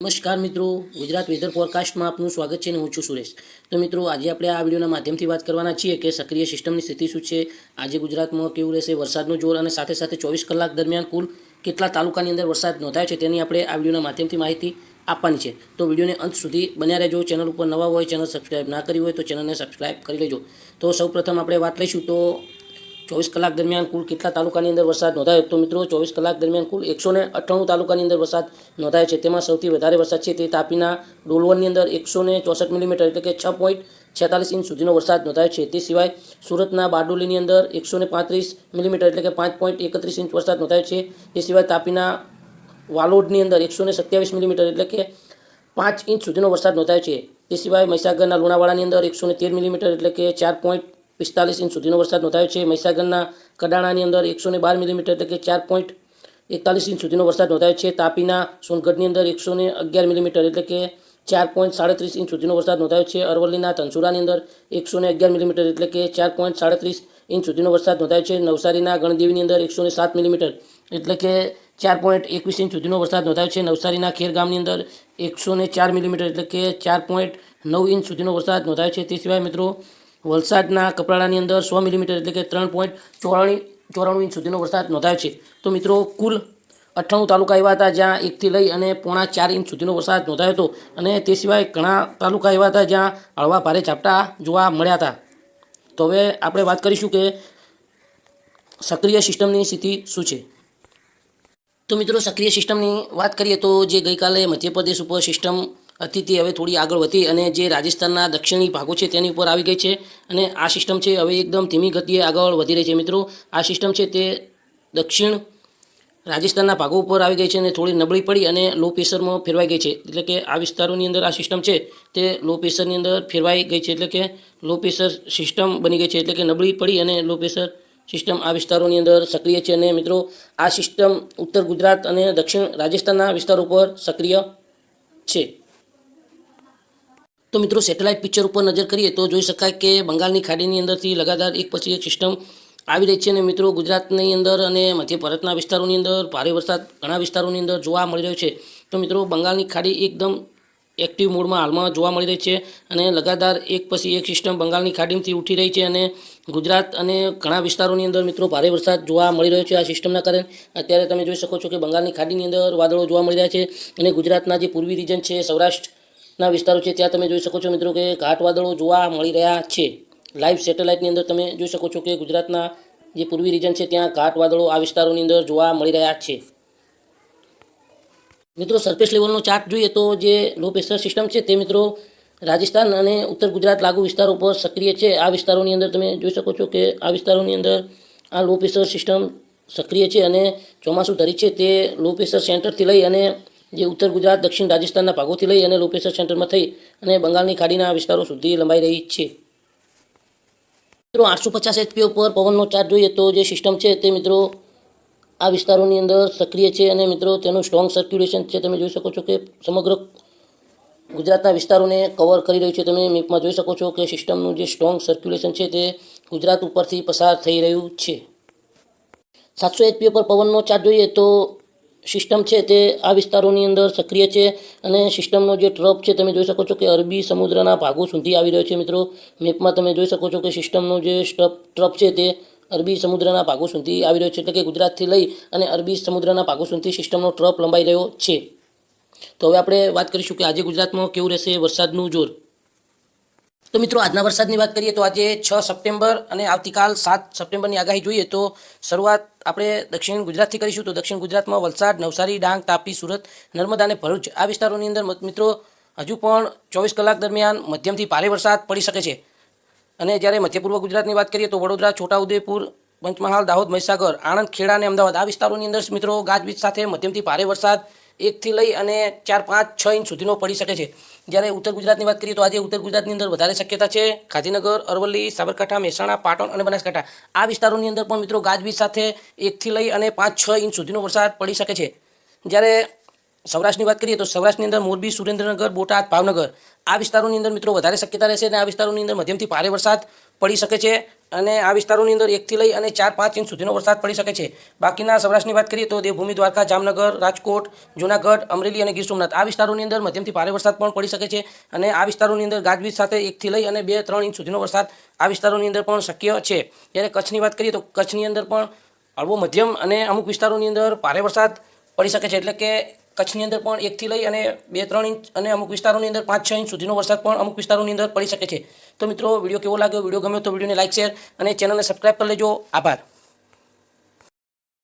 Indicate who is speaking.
Speaker 1: નમસ્કાર મિત્રો, ગુજરાત વેધર ફોરકાસ્ટમાં આપનું સ્વાગત છે અને હું છું સુરેશ. તો મિત્રો, આજે આપણે આ વિડીયોના માધ્યમથી વાત કરવાના છીએ કે સક્રિય સિસ્ટમની સ્થિતિ શું છે, આજે ગુજરાતમાં કેવું રહેશે, વરસાદનું જોર અને સાથે સાથે ચોવીસ કલાક દરમિયાન કુલ કેટલા તાલુકાની અંદર વરસાદ નોંધાયો છે તેની આપણે આ વિડીયોના માધ્યમથી માહિતી આપવાની છે. તો વિડીયોને અંત સુધી બન્યા રહેજો, ચેનલ ઉપર નવા હોય, ચેનલ સબસ્ક્રાઈબ ના કરી હોય તો ચેનલને સબસ્ક્રાઈબ કરી લેજો. તો સૌપ્રથમ આપણે વાત લઈશું તો ચોવીસ કલાક દરમિયાન કુલ કેટલા તાલુકાની અંદર વરસાદ નોંધાયો? તો મિત્રો, ચોવીસ કલાક દરમિયાન કુલ એકસો ને અઠ્ઠાણું તાલુકાની અંદર વરસાદ નોંધાયો છે. તેમાં સૌથી વધારે વરસાદ છે તે તાપીના ડોલવણની અંદર એકસો ને ચોસઠ મિલીમીટર એટલે કે છ પોઈન્ટ છેતાલીસ ઇંચ સુધીનો વરસાદ નોંધાયો છે. તે સિવાય સુરતના બારડોલીની અંદર એકસો ને પાંત્રીસ મિલીમીટર એટલે કે પાંચ પોઈન્ટ એકત્રીસ ઇંચ વરસાદ નોંધાયો છે. તે સિવાય તાપીના વાલોડની અંદર એકસો ને સત્યાવીસ મિલીમીટર એટલે કે પાંચ ઇંચ સુધીનો વરસાદ નોંધાયો છે. તે સિવાય મહીસાગરના લુણાવાડાની અંદર એકસો ને તેર મિલીમીટર એટલે કે ચાર પોઈન્ટ પિસ્તાલીસ ઇંચ સુધીનો વરસાદ નોંધાયો છે. મહીસાગરના કડાણાની અંદર એકસો ને બાર મિલીમીટર એટલે કે ચાર પોઈન્ટ એકતાલીસ ઇંચ સુધીનો વરસાદ નોંધાયો છે. તાપીના સોનગઢની અંદર એકસો ને અગિયાર મિલીમીટર એટલે કે ચાર પોઈન્ટ સાડત્રીસ ઇંચ સુધીનો વરસાદ નોંધાયો છે. અરવલ્લીના ધનસુરાની અંદર એકસો ને અગિયાર મિલીમીટર એટલે કે ચાર પોઈન્ટ સાડત્રીસ ઇંચ સુધીનો વરસાદ નોંધાયો છે. નવસારીના ગણદેવીની અંદર એકસો ને સાત મિલીમીટર એટલે કે ચાર પોઈન્ટ એકવીસ ઇંચ સુધીનો વરસાદ નોંધાયો છે. નવસારીના ખેરગામની અંદર એકસો ને ચાર મિલીમીટર એટલે કે ચાર પોઈન્ટ નવ ઇંચ સુધીનો વરસાદ નોંધાયો છે. તે સિવાય મિત્રો વલસાડના કપરાડાની અંદર સો મિલીમીટર એટલે કે ત્રણ પોઈન્ટ ચોરાણી ચોરાણું ઇંચ સુધીનો વરસાદ નોંધાયો છે. તો મિત્રો, કુલ અઠ્ઠાણું તાલુકા એવા હતા જ્યાં એકથી લઈ અને પોણા ચાર ઇંચ સુધીનો વરસાદ નોંધાયો હતો અને તે સિવાય ઘણા તાલુકા એવા હતા જ્યાં હળવા ભારે ઝાપટા જોવા મળ્યા હતા. તો હવે આપણે વાત કરીશું કે સક્રિય સિસ્ટમની સ્થિતિ શું છે? તો મિત્રો, સક્રિય સિસ્ટમની વાત કરીએ તો જે ગઈકાલે મધ્યપ્રદેશ ઉપર સિસ્ટમ તે હવે થોડી આગળ વધી અને જે રાજસ્થાનના દક્ષિણી ભાગો છે તેની ઉપર આવી ગઈ છે અને આ સિસ્ટમ છે હવે એકદમ ધીમી ગતિએ આગળ વધી રહી છે મિત્રો. આ સિસ્ટમ છે તે દક્ષિણ રાજસ્થાનના ભાગો ઉપર આવી ગઈ છે અને થોડી નબળી પડી અને લો પ્રેશરમાં ફેરવાઈ ગઈ છે. એટલે કે આ વિસ્તારોની અંદર આ સિસ્ટમ છે તે લો પ્રેશરની અંદર ફેરવાઈ ગઈ છે. એટલે કે લો પ્રેશર સિસ્ટમ બની ગઈ છે. એટલે કે નબળી પડી અને લો પ્રેશર સિસ્ટમ આ વિસ્તારોની અંદર સક્રિય છે અને મિત્રો આ સિસ્ટમ ઉત્તર ગુજરાત અને દક્ષિણ રાજસ્થાનના વિસ્તારો પર સક્રિય છે. તો મિત્રો સેટેલાઇટ પિક્ચર ઉપર નજર કરીએ તો જોઈ શકાય કે બંગાળની ખાડીની અંદરથી લગાતાર એક પછી એક સિસ્ટમ આવી રહી છે અને મિત્રો ગુજરાતની અંદર અને મધ્ય ભારતના વિસ્તારોની અંદર ભારે વરસાદ ઘણા વિસ્તારોની અંદર જોવા મળી રહ્યો છે. તો મિત્રો બંગાળની ખાડી એકદમ એક્ટિવ મોડમાં હાલમાં જોવા મળી રહી છે અને લગાતાર એક પછી એક સિસ્ટમ બંગાળની ખાડીમાંથી ઉઠી રહી છે અને ગુજરાત અને ઘણા વિસ્તારોની અંદર મિત્રો ભારે વરસાદ જોવા મળી રહ્યો છે આ સિસ્ટમના કારણે. અત્યારે તમે જોઈ શકો છો કે બંગાળની ખાડીની અંદર વાદળો જોવા મળી રહ્યા છે અને ગુજરાતના જે પૂર્વી રિજન છે સૌરાષ્ટ્રના વિસ્તારો છે, ત્યાં તમે જોઈ શકો છો મિત્રો કે ઘાટ વાદળો જોવા મળી રહ્યા છે. લાઈવ સેટેલાઇટની અંદર તમે જોઈ શકો છો કે ગુજરાતના જે પૂર્વી રિજન છે, ત્યાં ઘાટ વાદળો આ વિસ્તારોની અંદર જોવા મળી રહ્યા છે. મિત્રો સરફેસ લેવલનો ચાર્ટ જોઈએ તો જે લો પ્રેશર સિસ્ટમ છે, તે મિત્રો રાજસ્થાન અને ઉત્તર ગુજરાત લાગુ વિસ્તારો પર સક્રિય છે. આ વિસ્તારોની અંદર તમે જોઈ શકો છો કે આ વિસ્તારોની અંદર આ લો પ્રેશર સિસ્ટમ સક્રિય છે અને ચોમાસું ધરી છે, તે લો પ્રેશર સેન્ટરથી લઈ અને જે ઉત્તર ગુજરાત, દક્ષિણ રાજસ્થાનના ભાગોથી લઈ અને લોપેસર સેન્ટરમાં થઈ અને બંગાળની ખાડીના વિસ્તારો સુધી લંબાઈ રહી છે. મિત્રો, આઠસો પચાસ એચપી ઉપર પવનનો ચાર્જ જોઈએ તો જે સિસ્ટમ છે તે મિત્રો આ વિસ્તારોની અંદર સક્રિય છે અને મિત્રો તેનું સ્ટ્રોંગ સર્ક્યુલેશન છે. તમે જોઈ શકો છો કે સમગ્ર ગુજરાતના વિસ્તારોને કવર કરી રહ્યું છે. તમે મેપમાં જોઈ શકો છો કે સિસ્ટમનું જે સ્ટ્રોંગ સર્ક્યુલેશન છે તે ગુજરાત ઉપરથી પસાર થઈ રહ્યું છે. સાતસો એચપી પર પવનનો ચાર્જ જોઈએ તો સિસ્ટમ છે તે આ વિસ્તારોની અંદર સક્રિય છે અને સિસ્ટમનો જે ટ્રપ છે તમે જોઈ શકો છો કે અરબી સમુદ્રના ભાગો સુધી આવી રહ્યો છે મિત્રો. મેપમાં તમે જોઈ શકો છો કે સિસ્ટમનો જે સ્ટપ ટ્રપ છે તે અરબી સમુદ્રના ભાગો સુધી આવી રહ્યો છે. એટલે કે ગુજરાતથી લઈ અને અરબી સમુદ્રના ભાગો સુધી સિસ્ટમનો ટ્રપ લંબાઈ રહ્યો છે. તો હવે આપણે વાત કરીશું કે આજે ગુજરાતમાં કેવું રહેશે વરસાદનું જોર. તો મિત્રો, આજના વરસાદની વાત કરીએ તો આજે છ સપ્ટેમ્બર અને આવતીકાલ સાત સપ્ટેમ્બરની આગાહી જોઈએ તો શરૂઆત આપણે દક્ષિણ ગુજરાતથી કરીશું. તો દક્ષિણ ગુજરાતમાં વલસાડ, નવસારી, ડાંગ, તાપી, સુરત, નર્મદા અને ભરૂચ આ વિસ્તારોની અંદર મિત્રો, હજુ પણ ચોવીસ કલાક દરમિયાન મધ્યમથી ભારે વરસાદ પડી શકે છે. અને જ્યારે મધ્ય પૂર્વ ગુજરાતની વાત કરીએ તો વડોદરા, છોટાઉદેપુર, પંચમહાલ, દાહોદ, મહીસાગર આણંદ ખેડા અને અમદાવાદ આ વિસ્તારોની અંદર મિત્રો, ગાજવીજ સાથે મધ્યમથી ભારે વરસાદ એકથી લઈ અને ચાર પાંચ છ ઇંચ સુધીનો પડી શકે છે. જ્યારે ઉત્તર ગુજરાતની વાત કરીએ તો આજે ઉત્તર ગુજરાતની અંદર વધારે શક્યતા છે. ગાંધીનગર, અરવલ્લી, સાબરકાંઠા, મહેસાણા, પાટણ અને બનાસકાંઠા. આ વિસ્તારોની અંદર પણ મિત્રો ગાજવીજ સાથે એકથી લઈ અને પાંચ છ ઇંચ સુધીનો વરસાદ પડી શકે છે. જ્યારે સૌરાષ્ટ્રની વાત કરીએ તો સૌરાષ્ટ્રની અંદર મોરબી, સુરેન્દ્રનગર, બોટાદ, ભાવનગર. આ વિસ્તારોની અંદર મિત્રો વધારે શક્યતા રહેશે અને આ વિસ્તારોની અંદર મધ્યમથી ભારે વરસાદ પડી શકે છે અને આ વિસ્તારોની અંદર એકથી લઈ અને ચાર પાંચ ઇંચ સુધીનો વરસાદ પડી શકે છે. બાકીના સૌરાષ્ટ્રની વાત કરીએ તો દેવભૂમિ, દ્વારકા, જામનગર, રાજકોટ, જૂનાગઢ, અમરેલી અને ગીર સોમનાથ આ વિસ્તારોની અંદર મધ્યમથી ભારે વરસાદ પણ પડી શકે છે અને આ વિસ્તારોની અંદર ગાજવીજ સાથે એકથી લઈ અને બે ત્રણ ઇંચ સુધીનો વરસાદ આ વિસ્તારોની અંદર પણ શક્ય છે. જ્યારે કચ્છની વાત કરીએ તો કચ્છની અંદર પણ હળવો મધ્યમ અને અમુક વિસ્તારોની અંદર ભારે વરસાદ પડી શકે છે. એટલે કે કચ્છની અંદર પણ એકથી લઈ અને બે ત્રણ ઇંચ અને અમુક વિસ્તારોની અંદર પાંચ છ ઇંચ સુધીનો વરસાદ પણ અમુક વિસ્તારોની અંદર પડી શકે છે. તો મિત્રો, વીડિયો કેવો લાગ્યો? વીડિયો ગમ્યો તો વિડીયોને લાઇક શેર અને ચેનલને સબસ્ક્રાઈબ કરી લેજો. આભાર.